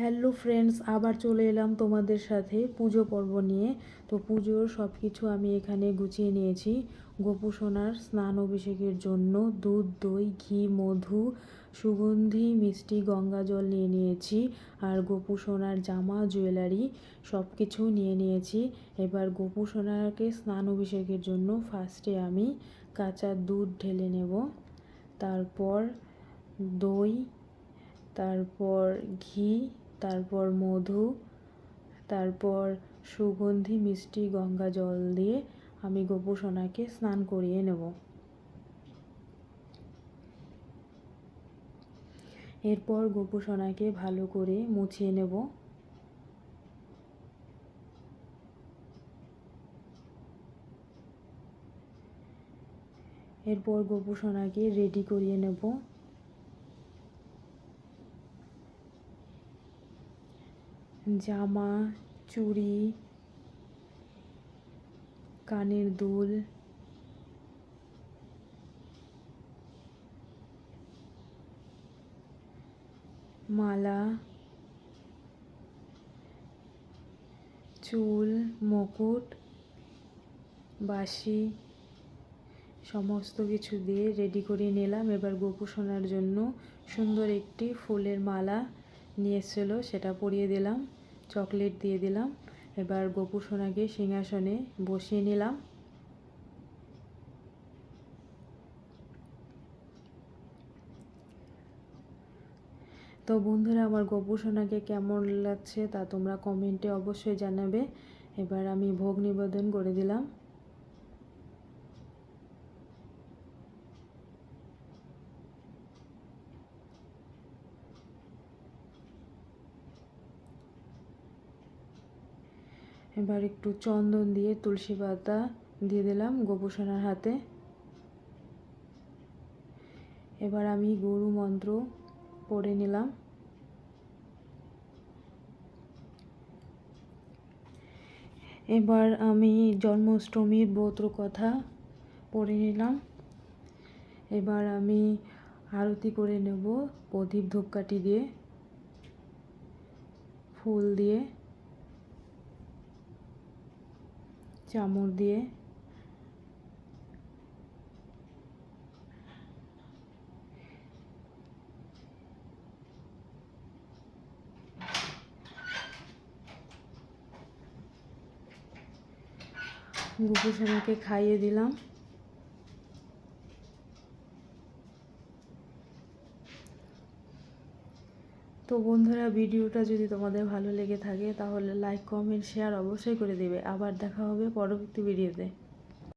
Hello friends আবার চলে এলাম তোমাদের সাথে পুজো পর্ব নিয়ে। তো পুজোর সব কিছু আমি এখানে গুছিয়ে নিয়েছি। গোপু সোনার স্নান অভিষেকের জন্য দুধ, দই, ঘি, মধু, সুগন্ধি, মিষ্টি, গঙ্গা জল নিয়ে নিয়েছি। আর গোপু সোনার জামা, জুয়েলারি সব কিছু নিয়ে নিয়েছি। এবার গোপু সোনাকে স্নান অভিষেকের জন্য ফার্স্টে আমি কাঁচা দুধ ঢেলে নেব। তারপর দই, তারপর ঘি তারপর মধু, তারপর সুগন্ধি, মিষ্টি, গঙ্গা জল দিয়ে আমি গোপু সোনাকে স্নান করিয়ে নেব। এরপর গোপু সোনাকে ভালো করে মুছিয়ে নেব। এরপর গোপু সোনাকে রেডি করিয়ে নেব। জামা, চুড়ি, কানের দুল, মালা, চুল, মুকুট বাসি সমস্ত কিছু দিয়ে রেডি করে নিলাম। এবার গোপু সোনার জন্য সুন্দর একটি ফুলের মালা নিয়ে এসেছিল, সেটা পরিয়ে দিলাম। চকলেট দিয়ে দিলাম। এবার গপু সোনাকে সিংহাসনে বসিয়ে নিলাম। তো বন্ধুরা, আমার গোপু সোনাকে কেমন লাগছে তা তোমরা কমেন্টে অবশ্যই জানাবে। এবার আমি ভোগ নিবেদন করে দিলাম। এবার একটু চন্দন দিয়ে তুলসী পাতা দিয়ে দিলাম গোপুসোনার হাতে। এবার আমি গরু মন্ত্র পড়ে নিলাম। এবার আমি জন্মাষ্টমীর ব্রত কথা পড়ে নিলাম। এবার আমি আরতি করে নেব প্রদীপ ধূপকাঠি দিয়ে, ফুল দিয়ে। চামড় দিয়ে। গুপু সোনাকে খাইয়ে দিলাম। তো বন্ধুরা ভিডিওটা যদি তোমাদের ভালো লেগে থাকে তাহলে লাইক কমেন্ট শেয়ার অবশ্যই করে দেবে। আবার দেখা হবে পরবর্তী ভিডিওতে